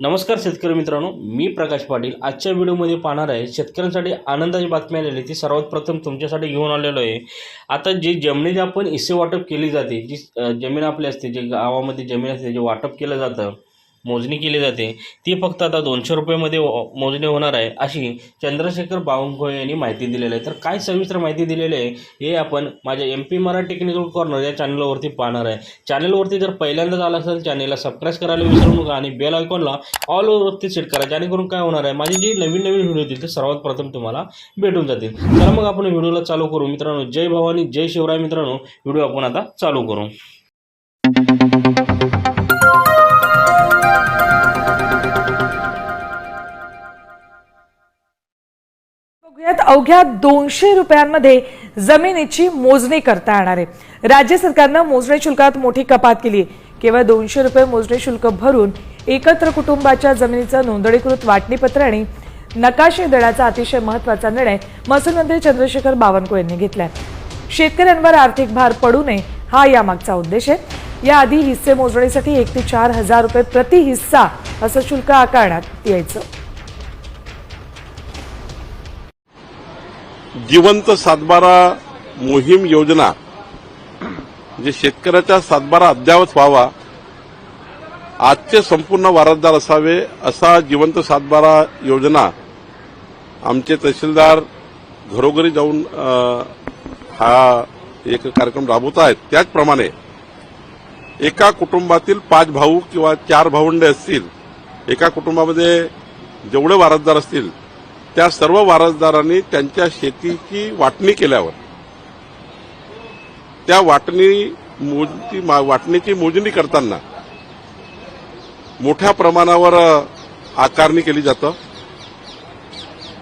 नमस्कार शेतकरी मित्रांनो मी प्रकाश पाटील. आजच्या व्हिडिओमध्ये पाहणार आहे शेतकऱ्यांसाठी आनंदाची बातमी आलेली ती सर्वात प्रथम तुमच्यासाठी घेऊन आलेलो आहे. आता जी जमिनीची आपण इसे वाटप केली जाते जी जमीन आपली असते जे गावामध्ये जमीन असते जे वाटप केलं जातं मोजणी केली जाते. ती फक्त आता दोनशे रुपयेमध्ये मोजणी होणार आहे अशी चंद्रशेखर बावनकुळे यांनी माहिती दिलेली आहे. तर काय सविस्तर माहिती दिलेली आहे हे आपण माझ्या M P Marathi technical corner या चॅनलवरती पाहणार आहे. चॅनलवरती जर पहिल्यांदाच आला असेल चॅनलला सबस्क्राईब करायला विसरू नका आणि बेल आयकॉनला ऑल ओव्हरवरती सेट करा जेणेकरून काय होणार आहे माझी जी नवीन नवीन व्हिडिओ येतील ते सर्वात प्रथम तुम्हाला भेटून जातील. तर मग आपण व्हिडिओला चालू करू. मित्रांनो जय भवानी जय शिवराय मित्रांनो व्हिडिओ आपण आता चालू करू. अवघ्या दोनशे रुपयांमध्ये जमिनीची मोजणी करता येणार आहे. राज्य सरकारनं मोजणी शुल्कात मोठी कपात केली केवळ दोनशे रुपये मोजणी शुल्क भरून एकत्र कुटुंबाच्या जमिनीचं नोंदणीकृत वाटणीपत्र आणि नकाशे देण्याचा अतिशय महत्त्वाचा निर्णय महसूल मंत्री चंद्रशेखर बावनकुळे यांनी घेतलाय. शेतकऱ्यांवर आर्थिक भार पडू नये हा यामागचा उद्देश आहे. याआधी हिस्से मोजणीसाठी एक ते चार हजार रुपये प्रति हिस्सा असं शुल्क आकारण्यात यायचं. जिवंत सातबारा मोहीम योजना जे शेतकऱ्याचा सातबारा अद्यावत व्हावा आजचे संपूर्ण वारसदार असावे असा जिवंत सातबारा योजना आमचे तहसीलदार घरोघरी जाऊन हा एक कार्यक्रम राबवत आहेत. त्याचप्रमाणे एका कुटुंबातील पाच भाऊ किंवा चार भावंडे असतील एका कुटुंबामध्ये जेवढे वारसदार असतील त्या सर्व वारसदारांनी त्यांच्या शेतीची वाटणी केल्यावर त्या वाटणी मोजणी मा- वाटणीची मोजणी करताना मोठ्या प्रमाणावर आकारणी केली जातं.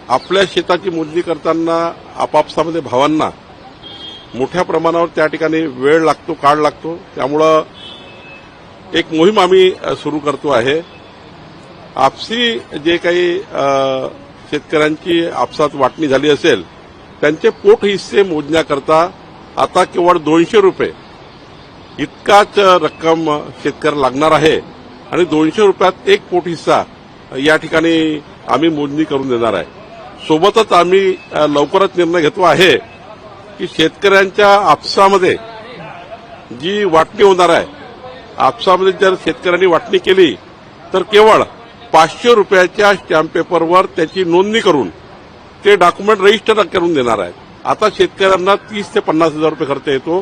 आपल्या शेताची मोजणी करताना आपापसामध्ये भावांना मोठ्या प्रमाणावर त्या ठिकाणी वेळ लागतो काळ लागतो. त्यामुळं एक मोहीम आम्ही सुरू करतो आहे. आपसी जे काही शेतकऱ्यांची आपसात वाटणी झाली असेल त्यांचे पोट हिस्से मोजण्याकरता आता केवळ दोनशे रुपये इतकाच रक्कम शेतकऱ्याला लागणार आहे आणि दोनशे रुपयात एक पोट हिस्सा या ठिकाणी आम्ही मोजणी करून देणार आहे. सोबतच आम्ही लवकरच निर्णय घेतो आहे की शेतकऱ्यांच्या आपसामध्ये जी वाटणी होणार आहे आपसामध्ये जर शेतकऱ्यांनी वाटणी केली तर केवळ पाचशे रुपयाच्या स्टॅम्प पेपरवर त्याची नोंदणी करून ते डॉक्युमेंट रजिस्टर करून देणार आहेत. आता शेतकऱ्यांना तीस ते पन्नास हजार रुपये खर्च येतो.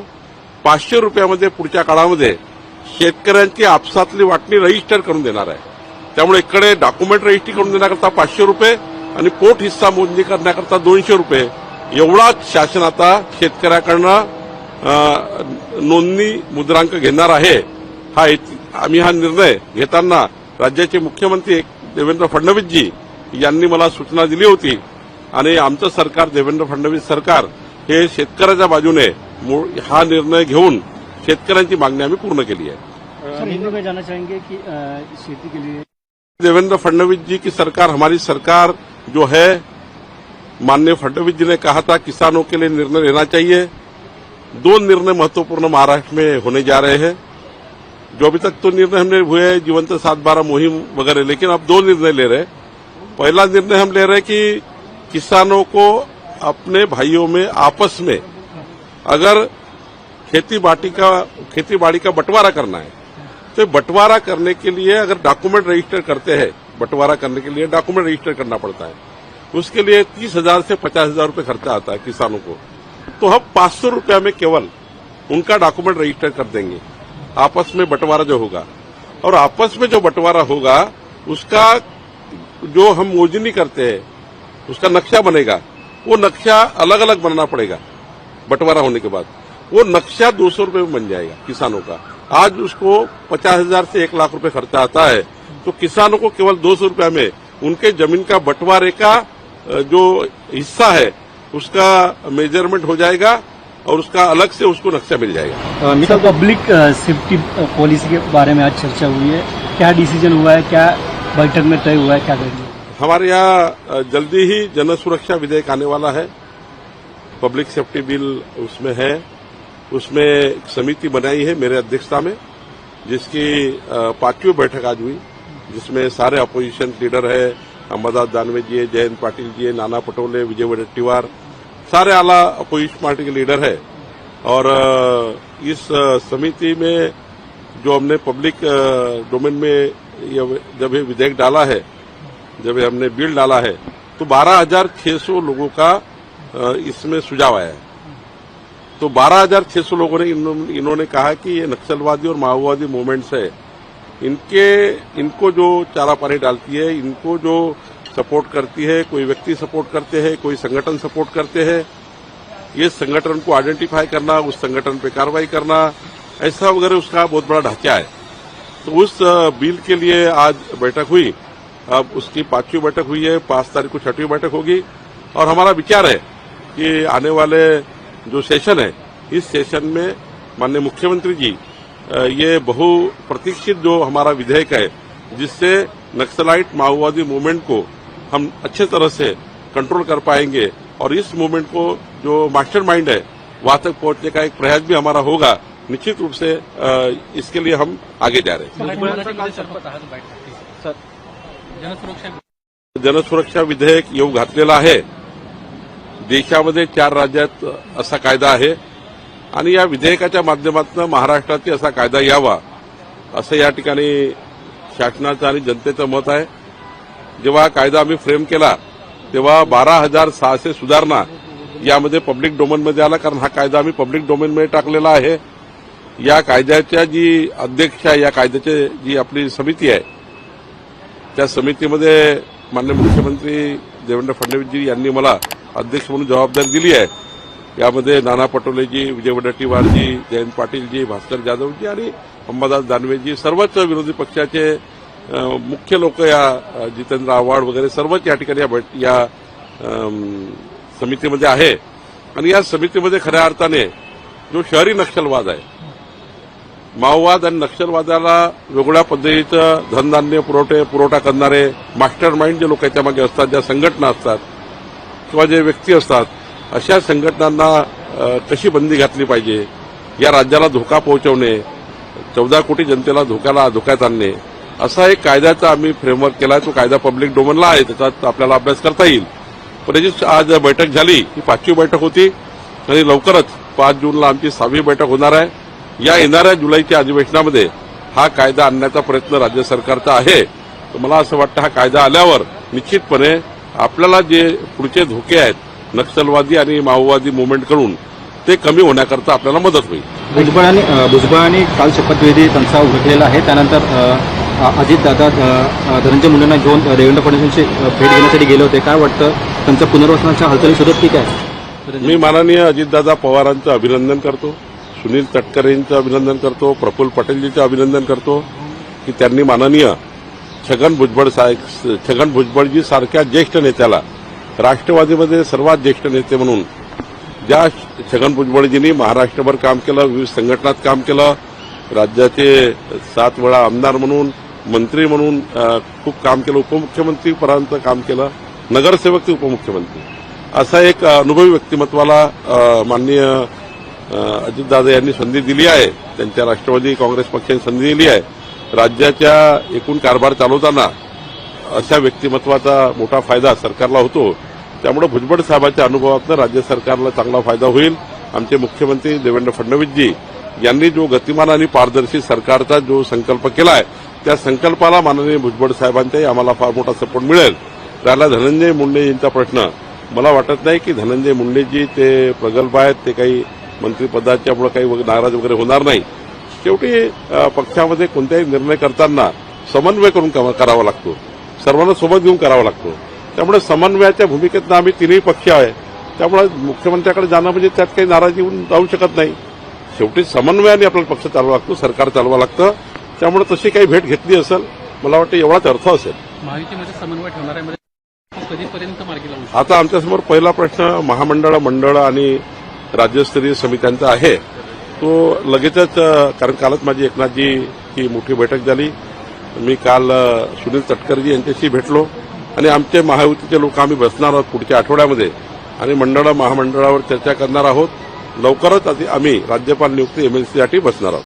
पाचशे रुपयामध्ये पुढच्या काळामध्ये शेतकऱ्यांची आपसातली वाटणी रजिस्टर करून देणार आहे. त्यामुळे इकडे डॉक्युमेंट रजिस्ट्री करून देण्याकरता पाचशे रुपये आणि पोट हिस्सा मोजणी करण्याकरता दोनशे रुपये. एवढाच शासन आता शेतकऱ्याकडनं नोंदणी मुद्रांक घेणार आहे. हा आम्ही हा निर्णय घेताना राज्याचे मुख्यमंत्री देवेंद्र फडणवीसजी यांनी मला सूचना दिली होती आणि आमचं सरकार देवेंद्र फडणवीस सरकार हे शेतकऱ्याच्या बाजूने हा निर्णय घेऊन शेतकऱ्यांची मागणी आम्ही पूर्ण केली आहे. सर हिंदी में जाना चाहेंगे कि अ, खेती के लिए देवेंद्र फडणवीस जी की सरकार हमारी सरकार जो है माननीय फडणवीस जी ने कहा था किसानों के लिए निर्णय लेना चाहिए। दो निर्णय महत्त्वपूर्ण महाराष्ट्र में होने जा रहे हैं। जो अभी तक तो निर्णय हमने हुए जीवंत सात बारह मुहिम वगैरह, लेकिन अब दो निर्णय ले रहे हैं। पहला निर्णय हम ले रहे हैं कि किसानों को अपने भाइयों में, आपस में अगर खेती बाटी का, खेती बाड़ी का बंटवारा करना है तो बंटवारा करने के लिए अगर डॉक्यूमेंट रजिस्टर करते हैं, बंटवारा करने के लिए डॉक्यूमेंट रजिस्टर करना पड़ता है, उसके लिए तीस हज़ार से पचास हज़ार रुपये खर्चा आता है किसानों को। तो हम पाँच सौ रूपया में केवल उनका डॉक्यूमेंट रजिस्टर कर देंगे। आपस में बंटवारा जो होगा। और आपस में जो बंटवारा होगा, उसका जो हम मोजनी करते हैं, उसका नक्शा बनेगा। वो नक्शा अलग अलग बनाना पड़ेगा, बंटवारा होने के बाद। वो नक्शा दो सौ रुपये में बन जाएगा किसानों का। आज उसको पचास हज़ार से एक लाख रुपए खर्चा आता है तो किसानों को केवल दो सौ रुपये में उनके ज़मीन का बंटवारे का जो हिस्सा है, उसका मेज़रमेंट हो जाएगा। और उसका अलग से उसको नक्शा मिल जाएगा। सर पब्लिक सेफ्टी पॉलिसी के बारे में आज चर्चा हुई है। क्या डिसीज़न हुआ है? क्या बैठक में तय हुआ है? क्या करेंगे हमारे यहाँ जल्दी ही जन सुरक्षा विधेयक आने वाला है। पब्लिक सेफ्टी बिल उसमें है। उसमें समिति बनाई है मेरे अध्यक्षता में जिसकी पांचवी बैठक आज हुई जिसमें सारे अपोजिशन लीडर है अंबादास दानवे जी जयंत पाटिल जी नाना पटोले विजय वडेट्टीवार सारे आला अपोजिशन पार्टी के लीडर है और इस समिति में जो हमने पब्लिक डोमेन में जब ये विधेयक डाला है, जब हमने बिल डाला है तो बारह हज़ार छह सौ लोगों का इसमें सुझाव आया है। तो बारह हज़ार छह सौ लोगों ने इन्होंने कहा कि ये नक्सलवादी और माओवादी मूवमेंट्स है। इनके, इनको जो चारा पानी डालती है, इनको जो सपोर्ट करती है, कोई व्यक्ति सपोर्ट करते हैं, कोई संगठन सपोर्ट करते हैं, ये संगठन को आइडेंटिफाई करना, उस संगठन पे कार्रवाई करना, ऐसा वगैरह उसका बहुत बड़ा ढांचा है। तो उस बिल के लिए आज बैठक हुई। अब उसकी पांचवी बैठक हुई है, पाँच तारीख को छठवीं बैठक होगी। और हमारा विचार है कि आने वाले जो सेशन है, इस सेशन में माननीय मुख्यमंत्री जी ये बहु प्रतीक्षित जो हमारा विधेयक है, जिससे नक्सलाइट माओवादी मूवमेंट को हम अच्छे तरह से कंट्रोल कर पाएंगे और इस मूवमेंट को जो मास्टर माइंड है वहां तक पहुंचने का एक प्रयास भी हमारा होगा। निश्चित रूप से इसके लिए हम आगे जा रहे हैं। जनसुरक्षा विधेयक येऊ घातलेलं आहे. देशामध्ये चार राज्यात असा कायदा आहे. आणि या विधेयकाच्या माध्यमातून महाराष्ट्रातही असा कायदा यावा असं या ठिकाणी शासनाचं आणि जनतेचं मत आहे. जेव्हा हा कायदा आम्ही फ्रेम केला तेव्हा बारा हजार सहाशे सुधारणा यामध्ये पब्लिक डोमेनमध्ये आला कारण हा कायदा आम्ही पब्लिक डोमेनमध्ये टाकलेला आहे. या कायद्याच्या जी अध्यक्ष या कायद्याची जी आपली समिती आहे त्या समितीमध्ये माननीय मुख्यमंत्री देवेंद्र फडणवीसजी यांनी मला अध्यक्ष म्हणून जबाबदारी दिली आहे. यामध्ये नाना पटोलेजी विजय वडट्टीवारजी जयंत पाटीलजी भास्कर जाधवजी आणि अंबादास दानवेजी सर्वच विरोधी पक्षाचे मुख्य लोक या जितेंद्र आव्हाड वगैरे सर्वच या ठिकाणी या या समितीमध्ये आहे. आणि या समितीमध्ये खऱ्या अर्थाने जो शहरी नक्षलवाद आहे माओवाद आणि नक्षलवादाला वेगळ्या पद्धतीचं धनधान्य पुरवठे पुरवठा करणारे मास्टर माइंड जे लोक याच्यामागे असतात ज्या संघटना असतात किंवा जे व्यक्ती असतात अशा संघटनांना कशी बंदी घातली पाहिजे? या राज्याला धोका पोहोचवणे चौदा कोटी जनतेला धोक्याला धोक्यात आणणे असा एक कायद्याचा आम्ही फ्रेमवर्क केला तो कायदा पब्लिक डोमेनला आहे त्याचा आपल्याला अभ्यास करता येईल. पण याची आज बैठक झाली ही पाचवी बैठक होती आणि लवकरच पाच जूनला आमची सहावी बैठक होणार आहे. या येणाऱ्या जुलैच्या अधिवेशनामध्ये हा कायदा आणण्याचा प्रयत्न राज्य सरकारचा आहे. तर मला असं वाटतं हा कायदा आल्यावर निश्चितपणे आपल्याला जे पुढचे धोके आहेत नक्षलवादी आणि माओवादी मुवमेंटकडून ते कमी होण्याकरता आपल्याला मदत होईल. भुजबळ आणि भुजबळ आणि काल शपथविधी त्यांचा उरकलेला आहे. त्यानंतर अजितदादा धनंजय मुंडेंना घेऊन देवेंद्र फडणवीसांची भेट घेण्यासाठी गेले होते. काय वाटतं? त्यांच्या पुनर्वसनाच्या हालचाली सुरू ठीक आहे. मी माननीय अजितदादा पवारांचं अभिनंदन करतो. सुनील तटकरेंचं अभिनंदन करतो. प्रफुल्ल पटेलजीचं अभिनंदन करतो. की त्यांनी माननीय छगन भुजबळ साहेब छगन भुजबळजी सारख्या ज्येष्ठ नेत्याला राष्ट्रवादीमध्ये सर्वात ज्येष्ठ नेते म्हणून ज्या छगन भुजबळजींनी महाराष्ट्रभर काम केलं विविध संघटनात काम केलं राज्याचे सात वेळा आमदार म्हणून मंत्री म्हणून खूप काम केलं उपमुख्यमंत्रीपर्यंत काम केलं नगरसेवक ते उपमुख्यमंत्री. असा एक अनुभवी व्यक्तिमत्वाला माननीय अजितदादा यांनी संधी दिली आहे. त्यांच्या राष्ट्रवादी काँग्रेस पक्षाने संधी दिली आहे. राज्याच्या एकूण कारभार चालवताना अशा व्यक्तिमत्वाचा मोठा फायदा सरकारला होतो. त्यामुळे भुजबळ साहेबांच्या अनुभवातून राज्य सरकारला चांगला फायदा होईल. आमचे मुख्यमंत्री देवेंद्र फडणवीसजी यांनी जो गतिमान आणि पारदर्शी सरकारचा जो संकल्प केला आहे त्या संकल्पाला माननीय भुजबळ साहेबांचाही आम्हाला फार मोठा सपोर्ट मिळेल. राहिला धनंजय मुंडे यांचा प्रश्न. मला वाटत नाही की धनंजय मुंडेजी ते प्रगल्भ आहेत ते काही मंत्रिपदाच्यामुळे काही नाराज वगैरे होणार नाही. शेवटी पक्षामध्ये कोणताही निर्णय करताना समन्वय करून करावा लागतो. सर्वांना सोबत घेऊन करावा लागतो. त्यामुळे समन्वयाच्या भूमिकेतनं आम्ही तिन्ही पक्ष आहे. त्यामुळे मुख्यमंत्र्याकडे जाणं म्हणजे त्यात काही नाराजी होऊन जाऊ शकत नाही. शेवटी समन्वयाने आपल्याला पक्ष चालवा लागतो सरकार चालवा लागतं. त्यामुळे तशी काही भेट घेतली असेल मला वाटतं एवढाच अर्थ असेल. महायुतीमध्ये समन्वय ठेवणाऱ्यामध्ये कधीपर्यंत मार्गी लावू शकतो? आता आमच्यासमोर पहिला प्रश्न महामंडळ मंडळ आणि राज्यस्तरीय समित्यांचा आहे. तो लगेचच कारण कालच माझी एकनाथजी ही मोठी बैठक झाली. मी काल सुनील तटकरजी यांच्याशी भेटलो. आणि आमचे महायुतीचे लोक आम्ही बसणार आहोत पुढच्या आठवड्यामध्ये. आणि मंडळ महामंडळावर चर्चा करणार आहोत. लवकरच आधी आम्ही राज्यपाल नियुक्ती एमएलसीसाठी बसणार आहोत.